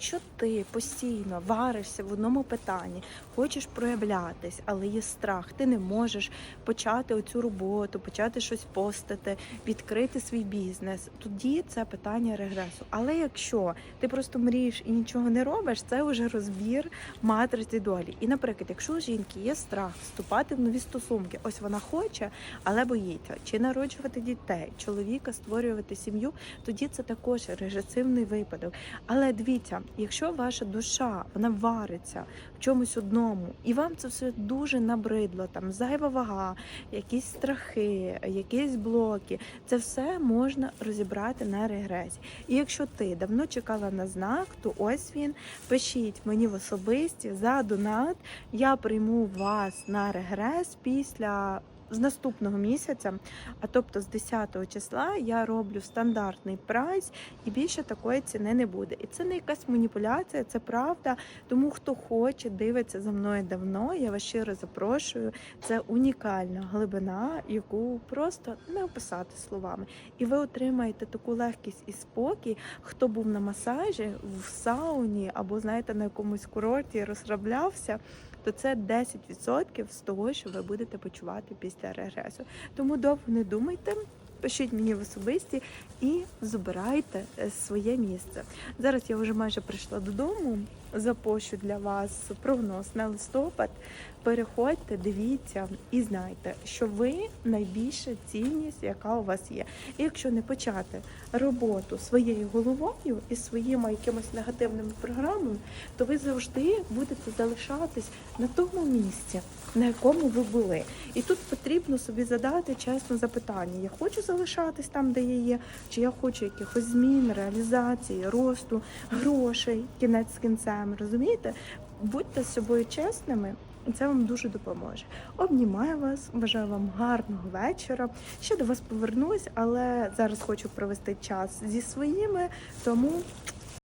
Якщо ти постійно варишся в одному питанні, хочеш проявлятись, але є страх, ти не можеш почати оцю роботу, почати щось постити, відкрити свій бізнес, тоді це питання регресу. Але якщо ти просто мрієш і нічого не робиш, це вже розбір матриці долі. І, наприклад, якщо у жінки є страх вступати в нові стосунки, ось вона хоче, але боїться чи народжувати дітей, чоловіка створювати сім'ю, тоді це також регресивний випадок. Але дивіться, якщо ваша душа вона вариться в чомусь одному, і вам це все дуже набридло, там зайва вага, якісь страхи, якісь блоки, це все можна розібрати на регресі. І якщо ти давно чекала на знак, то ось він пишіть мені в особисті за донат. Я прийму вас на регрес після. З наступного місяця, а тобто з 10 числа, я роблю стандартний прайс, і більше такої ціни не буде. І це не якась маніпуляція, це правда. Тому хто хоче, дивиться за мною давно. Я вас щиро запрошую. Це унікальна глибина, яку просто не описати словами. І ви отримаєте таку легкість і спокій. Хто був на масажі в сауні або знаєте на якомусь курорті розслаблявся. То це 10% з того, що ви будете почувати після регресу. Тому довго не думайте, пишіть мені в особисті і забирайте е, своє місце. Зараз я вже майже прийшла додому. Запощу для вас прогноз на листопад. Переходьте, дивіться і знайте, що ви найбільша цінність, яка у вас є. І якщо не почати роботу своєю головою і своїми якимось негативними програмами, то ви завжди будете залишатись на тому місці, на якому ви були. І тут потрібно собі задати чесно запитання: я хочу залишатись там, де я є, чи я хочу якихось змін, реалізації, росту, грошей, кінець з кінцем. Розумієте? Будьте з собою чесними. Це вам дуже допоможе. Обнімаю вас, бажаю вам гарного вечора. Ще до вас повернусь, але зараз хочу провести час зі своїми, тому